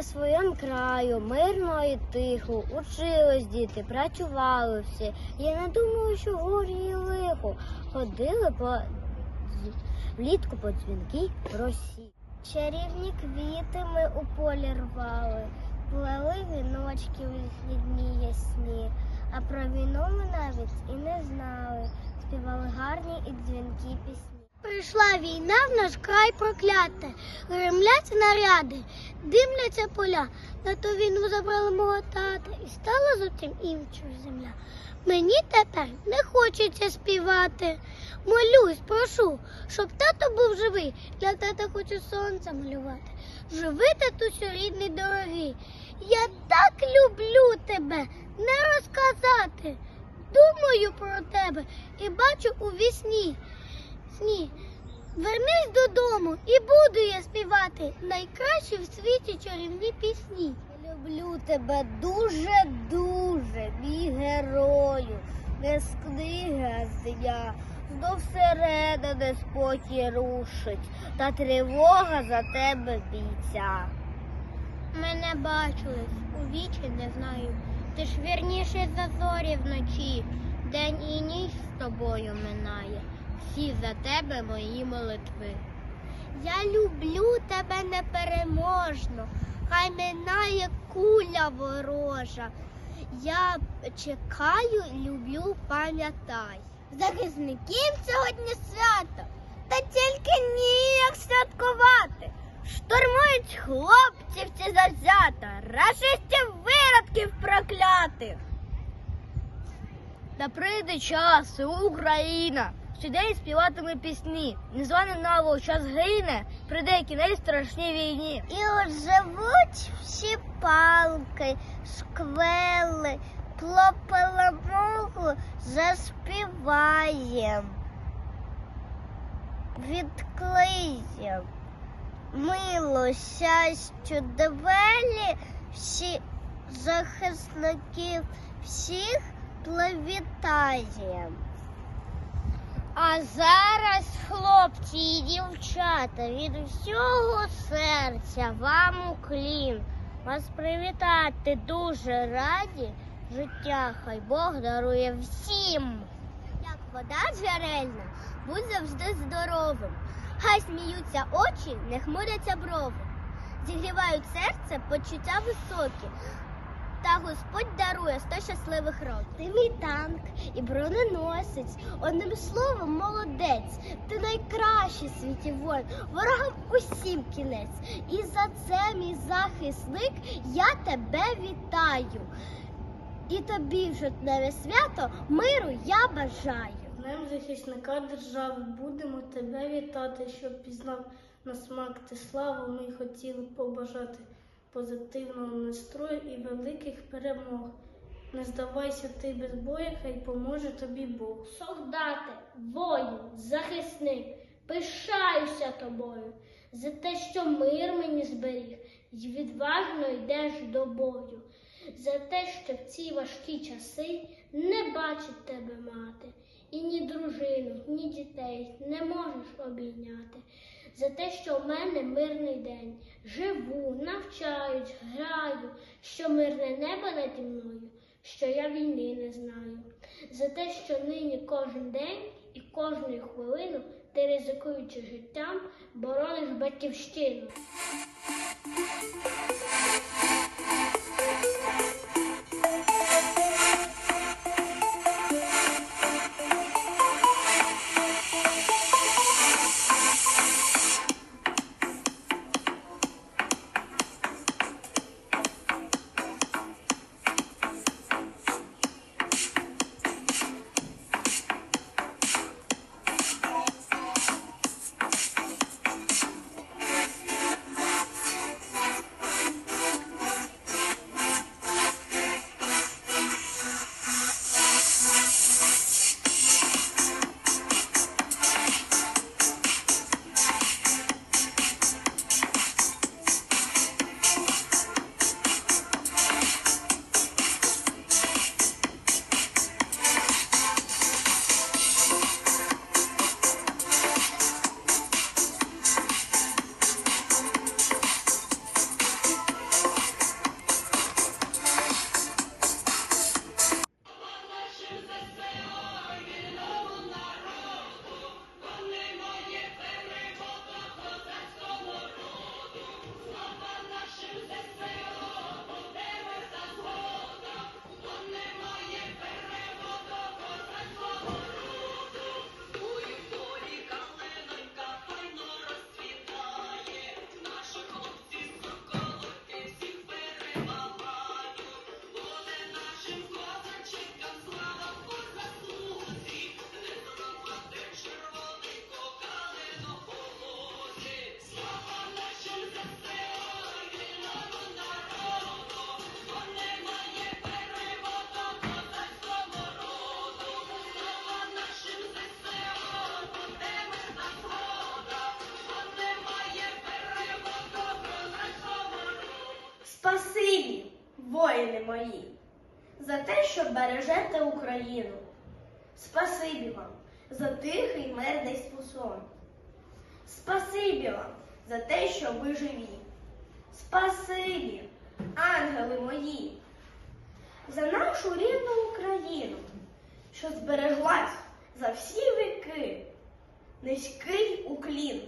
знаю, мирно і тихо, учились діти, працювали всі. Я не думаю, що горі і лихо. Ходили по влітку по дзвінки росі. Чарівні квіти ми у полі рвали, плели віночки у їхні дні ясні, а про війну ми навіть і не знали, співали гарні і дзвінкі пісні. Прийшла війна в наш край прокляте, гремлять наряди, димляться поля. На ту війну забрали мого тата і стала зовсім інша земля. Мені тепер не хочеться співати. Молюсь, прошу, щоб тато був живий. Для тата хочу сонце малювати. Живи, татусю, рідний дорогий. Я так люблю тебе, не розказати. Думаю про тебе і бачу у вісні. Сні. Вернись додому і буду я співати найкращі в світі чарівні пісні. Люблю тебе дуже-дуже, мій герою, не з книги, дня. Знов середини спокій рушить, та тривога за тебе бійця. Мене бачили, у вічі не знаю. Ти ж вірніше за зорі вночі, день і ніч з тобою минає. Всі за тебе мої молитви. Я люблю тебе непереможно, хай минає куля ворожа. Я чекаю, люблю, пам'ятай. Захисників сьогодні свято, та тільки ніяк святкувати. Штурмують хлопців ці завзято, рашистів виродків проклятих. Та прийде час, Україна, щодень співатиме пісні. Незваний навол час гине, прийде кінець страшній війні. І от живуть всі палки, сквели, плопаламогу заспіваєм. Відклиєм. Мило, щастю, двелі, всі захисників, всіх привітаєм. А зараз, хлопці і дівчата, від всього серця вам уклін. Вас привітати дуже раді. Життя хай Бог дарує всім. Як вода джерельна, будь завжди здоровим. Хай сміються очі, не хмуряться брови. Зігрівають серце почуття високі. Та Господь дарує сто щасливих років. Ти мій танк і броненосець. Одним словом, молодець. Ти найкращий світі воїн. Ворогам усім кінець. І за це, мій захисник, я тебе вітаю. І тобі в жовтневе свято миру я бажаю. Днем захисника держави будемо тебе вітати, щоб пізнав на смак ти славу. Ми хотіли побажати позитивного настрою і великих перемог. Не здавайся ти без бою, хай поможе тобі Бог. Солдати, воїн, захисник, пишаюся тобою за те, що мир мені зберіг, і відважно йдеш до бою, за те, що в ці важкі часи не бачить тебе мати, і ні дружину, ні дітей не можеш обійняти, за те, що в мене мирний день, живу, навчаюсь, граю, що мирне небо наді мною, що я війни не знаю, за те, що нині кожен день і кожну хвилину ти ризикуючи життям, борониш батьківщину. Спасибі, воїни мої, за те, що бережете Україну. Спасибі вам за тихий мирний спосон. Спасибі вам за те, що ви живі. Спасибі, ангели мої, за нашу рідну Україну, що збереглась за всі віки. Низький уклін